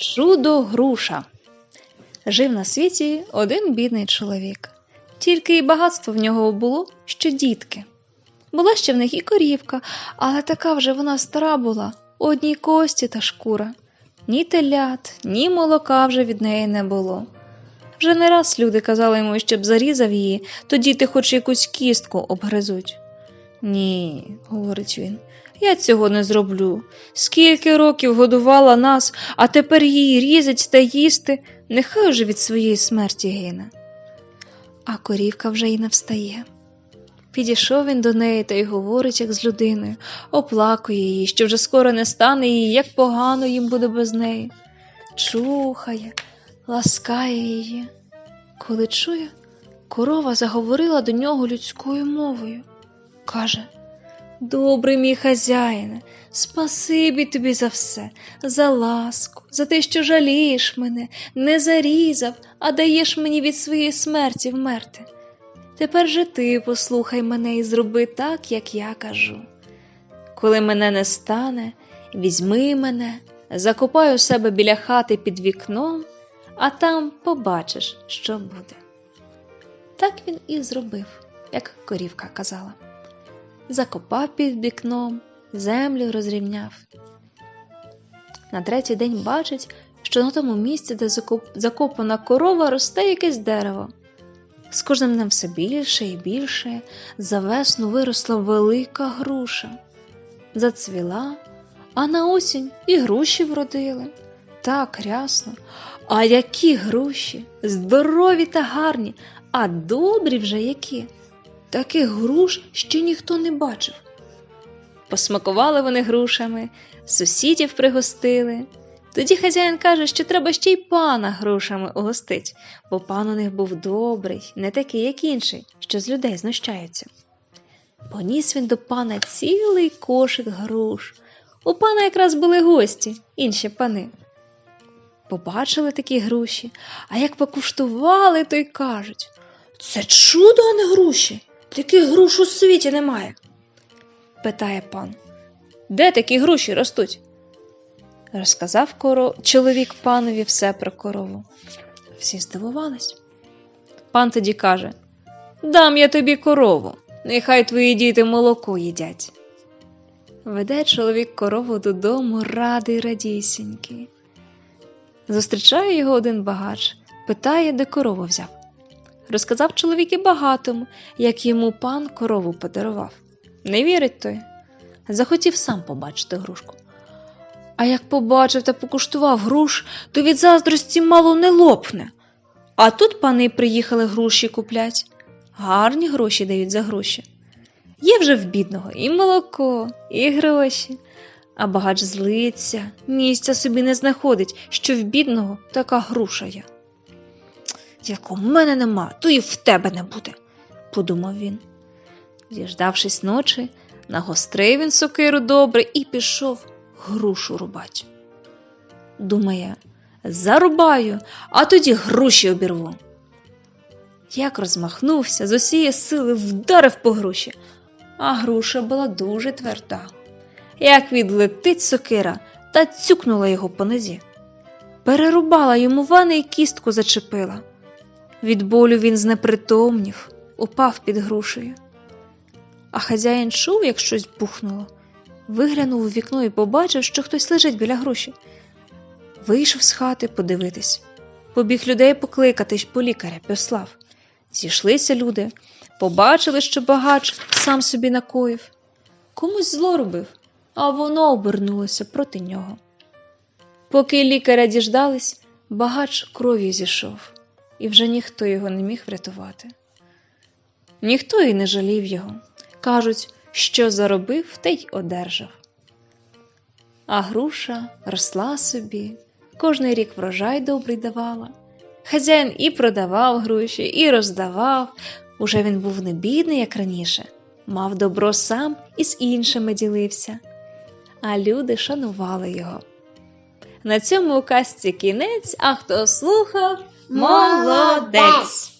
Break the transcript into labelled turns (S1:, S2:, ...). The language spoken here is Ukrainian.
S1: Чудо груша. Жив на світі один бідний чоловік. Тільки й багатство в нього було, що дітки. Була ще в них і корівка, але така вже вона стара була, одній кості та шкура. Ні телят, ні молока вже від неї не було. Вже не раз люди казали йому, щоб зарізав її, то діти хоч якусь кістку обгризуть. Ні, говорить він, я цього не зроблю. Скільки років годувала нас, а тепер її різать та їсти, нехай уже від своєї смерті гине. А корівка вже й не встає. Підійшов він до неї та й говорить, як з людиною, оплакує її, що вже скоро не стане її, як погано їм буде без неї. Чухає, ласкає її. Коли чує, корова заговорила до нього людською мовою. Каже Добрий мій хазяїне, спасибі тобі за все, за ласку, за те, що жалієш мене, не зарізав, а даєш мені від своєї смерті вмерти. Тепер же ти послухай мене і зроби так, як я кажу. Коли мене не стане, візьми мене, закопай у себе біля хати під вікном, а там побачиш, що буде. Так він і зробив, як корівка казала. Закопав під вікном, землю розрівняв. На третій день бачить, що на тому місці, де закоп... закопана корова, росте якесь дерево. З кожним днем все більше і більше, за весну виросла велика груша. Зацвіла, а на осінь і груші вродили. Так рясно. А які груші, здорові та гарні, а добрі вже які. Таких груш ще ніхто не бачив. Посмакували вони грушами, сусідів пригостили. Тоді хазяїн каже, що треба ще й пана грушами угостить, бо пан у них був добрий, не такий, як інший, що з людей знущаються. Поніс він до пана цілий кошик груш. У пана якраз були гості, інші пани. Побачили такі груші, а як покуштували, то й кажуть це чудо, а не груші. Таких груш у світі немає. питає пан. Де такі груші ростуть? Розказав коро... чоловік панові все про корову. Всі здивувались. Пан тоді каже: Дам я тобі корову, нехай твої діти молоко їдять. Веде чоловік корову додому, радий радісінький. Зустрічає його один багач, питає, де корову взяв. Розказав чоловік і багатому, як йому пан корову подарував. Не вірить той. Захотів сам побачити грушку. А як побачив та покуштував груш, то від заздрості мало не лопне. А тут пани приїхали груші куплять. Гарні гроші дають за гроші. Є вже в бідного і молоко, і гроші. А багач злиться, місця собі не знаходить, що в бідного така груша є. Як у мене нема, то і в тебе не буде, подумав він. Діждавшись ночі, нагострив він сокиру добре і пішов грушу рубать. Думає, зарубаю, а тоді груші обірву. Як розмахнувся, з усієї сили вдарив по груші, а груша була дуже тверда. Як відлетить сокира та цюкнула його по нозі. Перерубала йому вани і кістку зачепила. Від болю він знепритомнів, упав під грушею. А хазяїн чув, як щось бухнуло, виглянув у вікно і побачив, що хтось лежить біля груші. Вийшов з хати подивитись. Побіг людей покликати по лікаря послав. Зійшлися люди, побачили, що багач сам собі накоїв. Комусь зло робив, а воно обернулося проти нього. Поки лікаря діждались, багач кров'ю зійшов, і вже ніхто його не міг врятувати. Ніхто і не жалів його. Кажуть, що заробив, те й одержав. А груша росла собі, кожний рік врожай добрий давала. Хазяїн і продавав груші, і роздавав. Уже він був не бідний, як раніше, мав добро сам і з іншими ділився, а люди шанували його. На цьому у казці кінець, а хто слухав, молодець!